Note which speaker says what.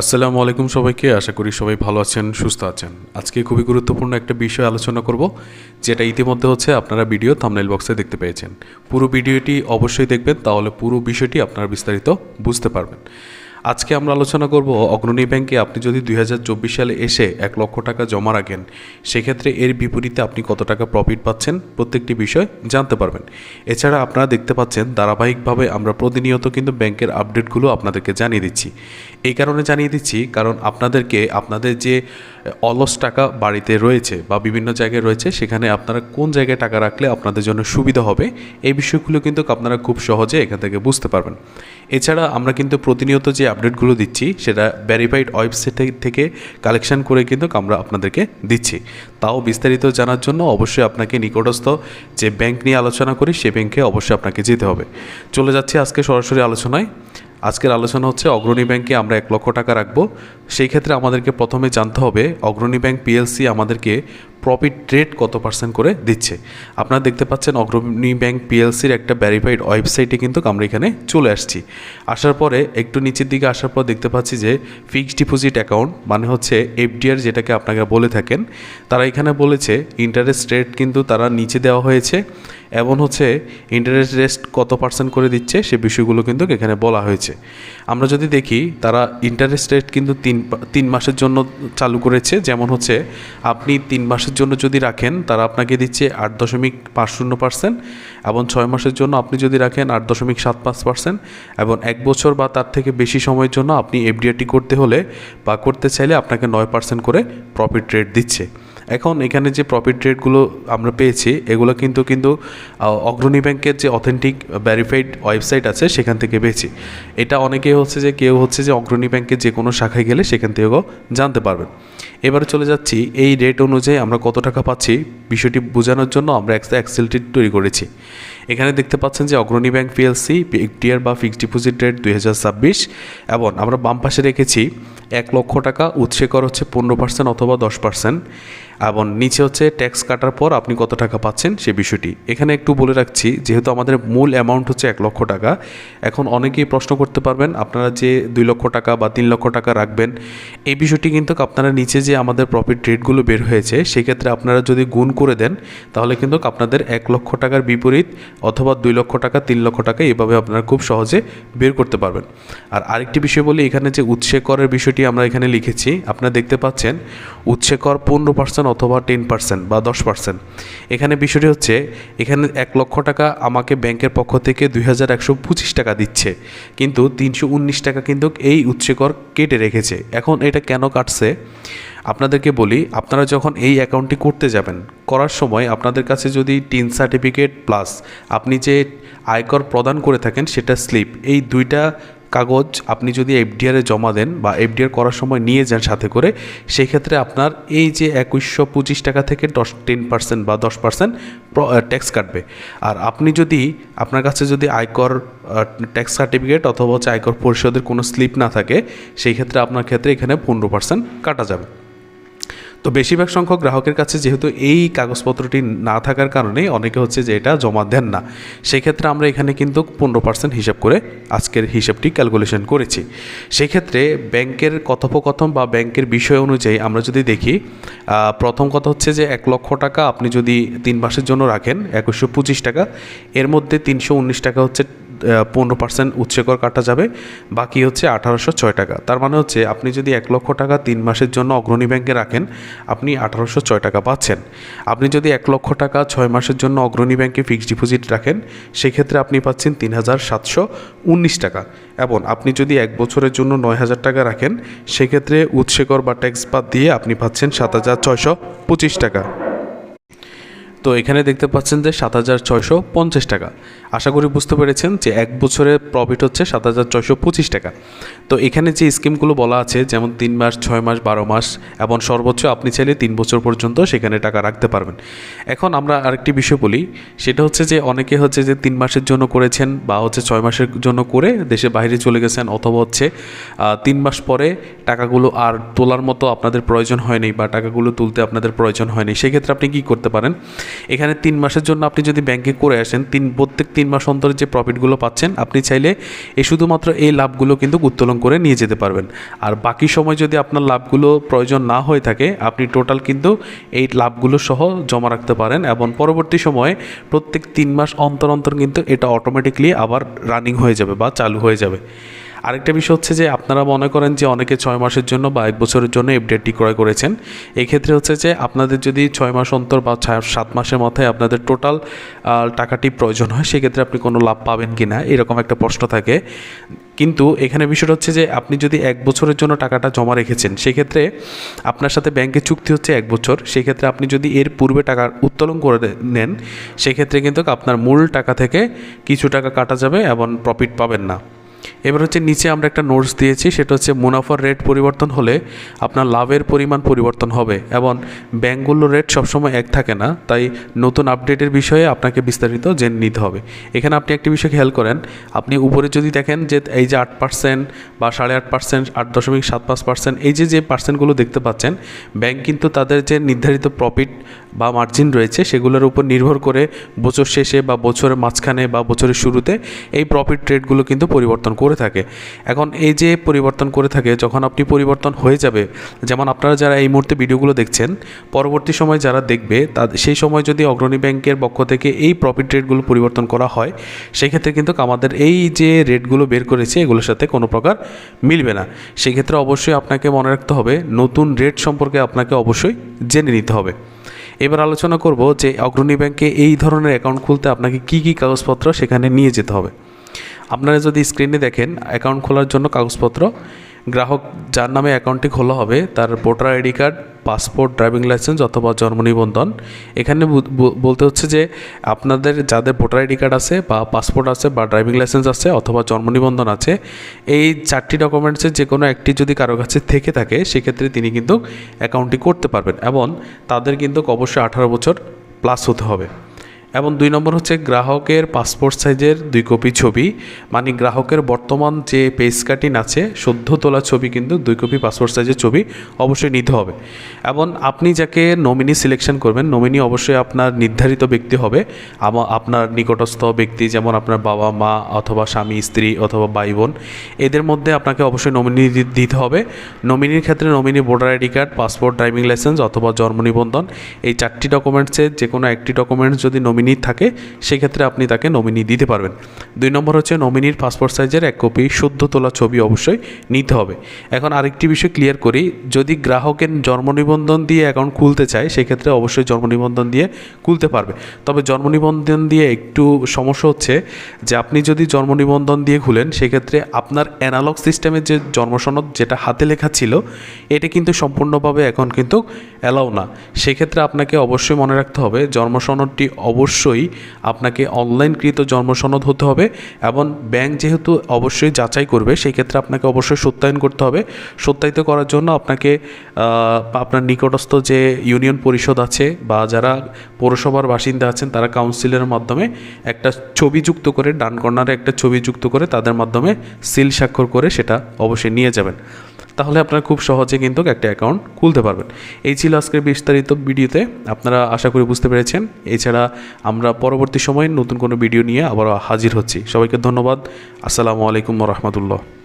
Speaker 1: আসসালামু আলাইকুম সবাইকে। আশা করি সবাই ভালো আছেন, সুস্থ আছেন। আজকে খুবই গুরুত্বপূর্ণ একটা বিষয় আলোচনা করব, যেটা ইতিমধ্যে হচ্ছে আপনারা ভিডিও থামনেল বক্সে দেখতে পেয়েছেন। পুরো ভিডিওটি অবশ্যই দেখবেন, তাহলে পুরো বিষয়টি আপনারা বিস্তারিত বুঝতে পারবেন। আজকে আমরা আলোচনা করব অগ্রণী ব্যাংকে আপনি যদি দুই হাজার চব্বিশ সালে এসে এক লক্ষ টাকা জমা রাখেন, সেক্ষেত্রে এর বিপরীতে আপনি কত টাকা প্রফিট পাচ্ছেন? প্রত্যেকটি বিষয় জানতে পারবেন। এছাড়া আপনারা দেখতে পাচ্ছেন, ধারাবাহিকভাবে আমরা প্রতিনিয়ত কিন্তু ব্যাংকের আপডেটগুলো আপনাদেরকে জানিয়ে দিচ্ছি। এই কারণে জানিয়ে দিচ্ছি, কারণ আপনাদেরকে, আপনাদের যে অলস টাকা বাড়িতে রয়েছে বা বিভিন্ন জায়গায় রয়েছে, সেখানে আপনারা কোন জায়গায় টাকা রাখলে আপনাদের জন্য সুবিধা হবে, এই বিষয়গুলো কিন্তু আপনারা খুব সহজে এখান থেকে বুঝতে পারবেন। এছাড়া আমরা কিন্তু প্রতিনিয়ত যে আপডেটগুলো দিচ্ছি, সেটা ভ্যারিফাইড ওয়েবসাইট থেকে কালেকশন করে কিন্তু আমরা আপনাদেরকে দিচ্ছি। তাও বিস্তারিত জানার জন্য অবশ্যই আপনাকে নিকটস্থ যে ব্যাংক নিয়ে আলোচনা করি, সে ব্যাংকে অবশ্যই আপনাকে যেতে হবে। চলে যাচ্ছি আজকে সরাসরি আলোচনায়। আজকের আলোচনা হচ্ছে অগ্রণী ব্যাংকে আমরা এক লক্ষ টাকা রাখব। সেই ক্ষেত্রে আমাদেরকে প্রথমে জানতে হবে, অগ্রণী ব্যাংক পিএলসি আমাদেরকে প্রফিট রেট কত পার্সেন্ট করে দিচ্ছে? আপনারা দেখতে পাচ্ছেন অগ্রণী ব্যাংক পিএলসির একটা ভ্যারিফাইড ওয়েবসাইটে কিন্তু আমরা এখানে চলে আসছি। আসার পরে একটু নিচের দিকে আসার পর দেখতে পাচ্ছি যে ফিক্সড ডিপোজিট অ্যাকাউন্ট মানে হচ্ছে এফডিআর যেটাকে আপনারা বলে থাকেন, তারা এখানে বলেছে ইন্টারেস্ট রেট কিন্তু তারা নিচে দেওয়া হয়েছে এমন হচ্ছে ইন্টারেস্ট রেস্ট কত পার্সেন্ট করে দিচ্ছে সে বিষয়গুলো কিন্তু এখানে বলা হয়েছে। আমরা যদি দেখি, তারা ইন্টারেস্ট রেট কিন্তু তিন তিন মাসের জন্য চালু করেছে, যেমন হচ্ছে আপনি তিন মাসের জন্য যদি রাখেন, তারা আপনাকে দিচ্ছে আট দশমিক পাঁচ শূন্য পার্সেন্ট এবং ছয় মাসের জন্য আপনি যদি রাখেন আট দশমিক সাত পাঁচ পার্সেন্ট এবং এক বছর বা তার থেকে বেশি সময়ের জন্য আপনি এফডিআরটি করতে হলে বা করতে চাইলে আপনাকে নয় পার্সেন্ট করে প্রফিট রেট দিচ্ছে। এখন এখানে যে প্রফিট রেটগুলো আমরা পেয়েছি, এগুলো কিন্তু কিন্তু অগ্রণী ব্যাংকের যে অথেন্টিক ভ্যারিফাইড ওয়েবসাইট আছে, সেখান থেকে পেয়েছি। এটা অনেকেই হচ্ছে যে, কেউ হচ্ছে যে অগ্রণী ব্যাংকের যে কোনো শাখায় গেলে সেখান থেকেও জানতে পারবেন। এবারে চলে যাচ্ছি, এই রেট অনুযায়ী আমরা কত টাকা পাচ্ছি, বিষয়টি বোঝানোর জন্য আমরা একটা এক্সেলটি তৈরি করেছি। এখানে দেখতে পাচ্ছেন যে অগ্রণী ব্যাংক পিএলসি টিয়ার বা ফিক্সড ডিপোজিট রেট দুই হাজার ছাব্বিশ, এবং আমরা বাম পাশে রেখেছি, এক লক্ষ টাকা উৎসে কর হচ্ছে পনেরো পার্সেন্ট অথবা দশ পার্সেন্ট এবং নিচে হচ্ছে ট্যাক্স কাটার পর আপনি কত টাকা পাচ্ছেন সে বিষয়টি। এখানে একটু বলে রাখছি, যেহেতু আমাদের মূল অ্যামাউন্ট হচ্ছে এক লক্ষ টাকা, এখন অনেকেই প্রশ্ন করতে পারবেন, আপনারা যে দুই লক্ষ টাকা বা তিন লক্ষ টাকা রাখবেন, এই বিষয়টি কিন্তু আপনারা নিচে যে আমাদের প্রফিট রেটগুলো বের হয়েছে, সেক্ষেত্রে আপনারা যদি গুণ করে দেন, তাহলে কিন্তু আপনাদের এক লক্ষ টাকার বিপরীত অথবা দুই লক্ষ টাকা, তিন লক্ষ টাকা এভাবে আপনারা খুব সহজে বের করতে পারবেন। আর আরেকটি বিষয় বলি, এখানে যে উৎসে করের বিষয়টি আমরা এখানে লিখেছি, আপনারা দেখতে পাচ্ছেন, উৎসে কর পনেরো পার্সেন্ট অথবা টেন পার্সেন্ট বা দশ পার্সেন্ট। এখানে বিষয়টি হচ্ছে, এখানে এক লক্ষ টাকা আমাকে ব্যাংকের পক্ষ থেকে দুই হাজার একশো পঁচিশ টাকা দিচ্ছে। কিন্তু তিনশো উনিশ টাকা কিন্তু এই উৎসে কর কেটে রেখেছে। এখন এটা কেন কাটছে? আপনাদেরকে বলি, আপনারা যখন এই অ্যাকাউন্টটি করতে যাবেন, করার সময় আপনাদের কাছে যদি টিন সার্টিফিকেট প্লাস আপনি যে আয়কর প্রদান করে থাকেন সেটা স্লিপ এই দুইটা কাগজ আপনি যদি এফডিআরে জমা দেন বা এফডিআর করার সময় নিয়ে যান সাথে করে সেই ক্ষেত্রে আপনার এই যে একুশশো পঁচিশ টাকা থেকে দশ টেন পার্সেন্ট বা দশ পার্সেন্ট ট্যাক্স কাটবে। আর আপনি যদি, আপনার কাছে যদি আয়কর ট্যাক্স সার্টিফিকেট অথবা হচ্ছে আয়কর পরিষদের কোনো স্লিপ না থাকে, সেই ক্ষেত্রে আপনার ক্ষেত্রে এখানে পনেরো পার্সেন্ট কাটা যাবে। তো বেশিরভাগ সংখ্যক গ্রাহকের কাছে যেহেতু এই কাগজপত্রটি না থাকার কারণে অনেকে হচ্ছে যে এটা জমা দেন না, সেক্ষেত্রে আমরা এখানে কিন্তু পনেরো পার্সেন্ট হিসাব করে আজকের হিসাবটি ক্যালকুলেশন করেছি। সেক্ষেত্রে ব্যাংকের কথোপকথন বা ব্যাংকের বিষয় অনুযায়ী আমরা যদি দেখি প্রথম কথা হচ্ছে যে এক লক্ষ টাকা আপনি যদি তিন মাসের জন্য রাখেন, একুশশো পঁচিশ টাকা, এর মধ্যে তিনশো উনিশ টাকা হচ্ছে পনেরো পার্সেন্ট উৎসেকর কাটা যাবে, বাকি হচ্ছে আঠারোশো ছয় টাকা। তার মানে হচ্ছে আপনি যদি এক লক্ষ টাকা তিন মাসের জন্য অগ্রণী ব্যাংকে রাখেন, আপনি আঠারোশো ছয় টাকা পাচ্ছেন। আপনি যদি এক লক্ষ টাকা ছয় মাসের জন্য অগ্রণী ব্যাংকে ফিক্সড ডিপোজিট রাখেন, সেক্ষেত্রে আপনি পাচ্ছেন তিন হাজার সাতশো উনিশ টাকা। এবং আপনি যদি এক বছরের জন্য নয় হাজার টাকা রাখেন, সেক্ষেত্রে উৎসেকর বা ট্যাক্স বাদ দিয়ে আপনি পাচ্ছেন সাত হাজার ছয়শো পঁচিশ টাকা। তো এখানে দেখতে পাচ্ছেন যে সাত হাজার ছয়শো পঞ্চাশ টাকা। আশা করি বুঝতে পেরেছেন যে এক বছরে প্রফিট হচ্ছে সাত হাজার ছয়শো পঁচিশ টাকা। তো এখানে যে স্কিমগুলো বলা আছে, যেমন তিন মাস, ছয় মাস, বারো মাস, এবং সর্বোচ্চ আপনি চাইলে তিন বছর পর্যন্ত সেখানে টাকা রাখতে পারবেন। এখন আমরা আরেকটি বিষয় বলি, সেটা হচ্ছে যে অনেকে হচ্ছে যে তিন মাসের জন্য করেছেন বা হচ্ছে ছয় মাসের জন্য করে দেশের বাইরে চলে গেছেন, অথবা হচ্ছে তিন মাস পরে টাকাগুলো আর তোলার মতো আপনাদের প্রয়োজন হয়নি বা টাকাগুলো তুলতে আপনাদের প্রয়োজন হয়নি, সেক্ষেত্রে আপনি কি করতে পারেন? এখানে তিন মাসের জন্য আপনি যদি ব্যাংকে করে আসেন, তিন, প্রত্যেক তিন মাস অন্তর যে প্রফিটগুলো পাচ্ছেন, আপনি চাইলে এই শুধুমাত্র এই লাভগুলো কিন্তু উত্তোলন করে নিয়ে যেতে পারবেন। আর বাকি সময় যদি আপনার লাভগুলো প্রয়োজন না হয়ে থাকে, আপনি টোটাল কিন্তু এই লাভগুলো সহ জমা রাখতে পারেন এবং পরবর্তী সময়ে প্রত্যেক তিন মাস অন্তর অন্তর কিন্তু এটা অটোমেটিকলি আবার রানিং হয়ে যাবে বা চালু হয়ে যাবে। আরেকটা বিষয় হচ্ছে যে আপনারা মনে করেন যে অনেকে ছয় মাসের জন্য বা এক বছরের জন্য এফডিআরটি ক্রয় করেছেন। এই ক্ষেত্রে হচ্ছে যে আপনাদের যদি ছয় মাস অন্তর বা সাত মাসের মাথায় আপনাদের টোটাল টাকাটি প্রয়োজন হয়, সেক্ষেত্রে আপনি কোনো লাভ পাবেন কি না, এরকম একটা প্রশ্ন থাকে। কিন্তু এখানে বিষয়টা হচ্ছে যে আপনি যদি এক বছরের জন্য টাকাটা জমা রেখেছেন, সেক্ষেত্রে আপনার সাথে ব্যাংকের চুক্তি হচ্ছে এক বছর। সেক্ষেত্রে আপনি যদি এর পূর্বে টাকা উত্তোলন করে নেন, সেক্ষেত্রে কিন্তু আপনার মূল টাকা থেকে কিছু টাকা কাটা যাবে এবং প্রফিট পাবেন না। এবার হচ্ছে নিচে আমরা একটা নোটস দিয়েছি, সেটা হচ্ছে মুনাফার রেট পরিবর্তন হলে আপনার লাভের পরিমাণ পরিবর্তন হবে এবং ব্যাঙ্কগুলোর রেট সবসময় এক থাকে না, তাই নতুন আপডেটের বিষয়ে আপনাকে বিস্তারিত জেনে নিতে হবে। এখানে আপনি একটি বিষয় খেয়াল করেন, আপনি উপরে যদি দেখেন যে এই যে আট পার্সেন্ট বা সাড়ে আট পার্সেন্ট আট দশমিক সাত পাঁচ পার্সেন্ট এই যে যে পার্সেন্টগুলো দেখতে পাচ্ছেন ব্যাংক কিন্তু তাদের যে নির্ধারিত প্রফিট বা মার্জিন রয়েছে, সেগুলোর উপর নির্ভর করে বছর শেষে বা বছরের মাঝখানে বা বছরের শুরুতে এই প্রফিট রেটগুলো কিন্তু পরিবর্তন করে থাকে। এখন এই যে পরিবর্তন করে থাকে, যখন আপনি পরিবর্তন হয়ে যাবে, যেমন আপনারা যারা এই মুহূর্তে ভিডিওগুলো দেখছেন, পরবর্তী সময় যারা দেখবে তাদের সেই সময় যদি অগ্রণী ব্যাংকের পক্ষ থেকে এই প্রফিট রেটগুলো পরিবর্তন করা হয়, সেক্ষেত্রে কিন্তু আমাদের এই যে রেটগুলো বের করেছে, এগুলোর সাথে কোনো প্রকার মিলবে না। সেক্ষেত্রে অবশ্যই আপনাকে মনে রাখতে হবে, নতুন রেট সম্পর্কে আপনাকে অবশ্যই জেনে নিতে হবে। এবার আলোচনা করব যে অগ্রণী ব্যাংকে এই ধরনের অ্যাকাউন্ট খুলতে আপনাকে কি কি কাগজপত্র সেখানে নিয়ে যেতে হবে। আপনারা যদি স্ক্রিনে দেখেন অ্যাকাউন্ট খোলার জন্য কাগজপত্র, গ্রাহক যার নামে অ্যাকাউন্টটি খোলা হবে, তার voter ID card passport driving licence অথবা জন্ম নিবন্ধন। এখানে বলতে হচ্ছে যে, আপনাদের যাদের ভোটার আইডি কার্ড আছে বা পাসপোর্ট আছে বা ড্রাইভিং লাইসেন্স আছে অথবা জন্ম নিবন্ধন আছে, এই চারটি ডকুমেন্টসের যে কোনো একটি যদি কারও কাছে থেকে থাকে, সেক্ষেত্রে তিনি কিন্তু অ্যাকাউন্টটি করতে পারবেন এবং তাদের কিন্তু অবশ্যই আঠারো বছর প্লাস হতে হবে। এবং দুই নম্বর হচ্ছে গ্রাহকের পাসপোর্ট সাইজের দুই কপি ছবি। মানে গ্রাহকের বর্তমান যে পেজ কাটিং আছে, সদ্য তোলা ছবি কিন্তু দুই কপি পাসপোর্ট সাইজের ছবি অবশ্যই নিতে হবে। এবং আপনি যাকে নমিনি সিলেকশন করবেন নমিনি অবশ্যই আপনার নির্ধারিত ব্যক্তি হবে। আপনার নিকটস্থ ব্যক্তি যেমন আপনার বাবা, মা অথবা স্বামী, স্ত্রী অথবা ভাই, বোন, এদের মধ্যে আপনাকে অবশ্যই নমিনি দিতে হবে। নমিনির ক্ষেত্রে nominee voter ID card passport driving licence অথবা জন্ম নিবন্ধন। এই চারটি ডকুমেন্টসের যে কোনো একটি ডকুমেন্টস যদি নমিনি থাকে, সেক্ষেত্রে আপনি তাকে নমিনি দিতে পারবেন। দুই নম্বর হচ্ছে নমিনির পাসপোর্ট সাইজের এক কপি শুদ্ধ তোলা ছবি অবশ্যই নিতে হবে। এখন আরেকটি বিষয় ক্লিয়ার করি, যদি গ্রাহকের জন্ম নিবন্ধন দিয়ে অ্যাকাউন্ট খুলতে চায়, সেক্ষেত্রে অবশ্যই জন্ম নিবন্ধন দিয়ে খুলতে পারবে। তবে জন্ম নিবন্ধন দিয়ে একটু সমস্যা হচ্ছে যে, আপনি যদি জন্ম নিবন্ধন দিয়ে খুলেন, সেক্ষেত্রে আপনার অ্যানালগ সিস্টেমের যে জন্মসনদ যেটা হাতে লেখা ছিল, এটা কিন্তু সম্পূর্ণভাবে এখন কিন্তু অ্যালাউ না। সেক্ষেত্রে আপনাকে অবশ্যই মনে রাখতে হবে, জন্মসনদটি অবশ্যই আপনাকে অনলাইনকৃত জন্মসনদ হতে হবে এবং ব্যাংক যেহেতু অবশ্যই যাচাই করবে সেই ক্ষেত্রে আপনাকে অবশ্যই সত্যায়ন করতে হবে। সত্যায়িত করার জন্য আপনাকে আপনার নিকটস্থ যে ইউনিয়ন পরিষদ আছে বা যারা পৌরসভার বাসিন্দা আছেন, তারা কাউন্সিলের মাধ্যমে একটা ছবি যুক্ত করে ডান কর্নারে একটা ছবি যুক্ত করে, তাদের মাধ্যমে সিল স্বাক্ষর করে সেটা অবশ্যই নিয়ে যাবেন। তাহলে আপনারা খুব সহজে কিন্তু একটা অ্যাকাউন্ট খুলতে পারবেন। এই ছিল আজকের বিস্তারিত ভিডিওতে। আপনারা আশা করি বুঝতে পেরেছেন। এছাড়া আমরা পরবর্তী সময়ে নতুন কোনো ভিডিও নিয়ে আবার হাজির হচ্ছি। সবাইকে ধন্যবাদ। আসসালামু আলাইকুম রহমতুল্লাহ।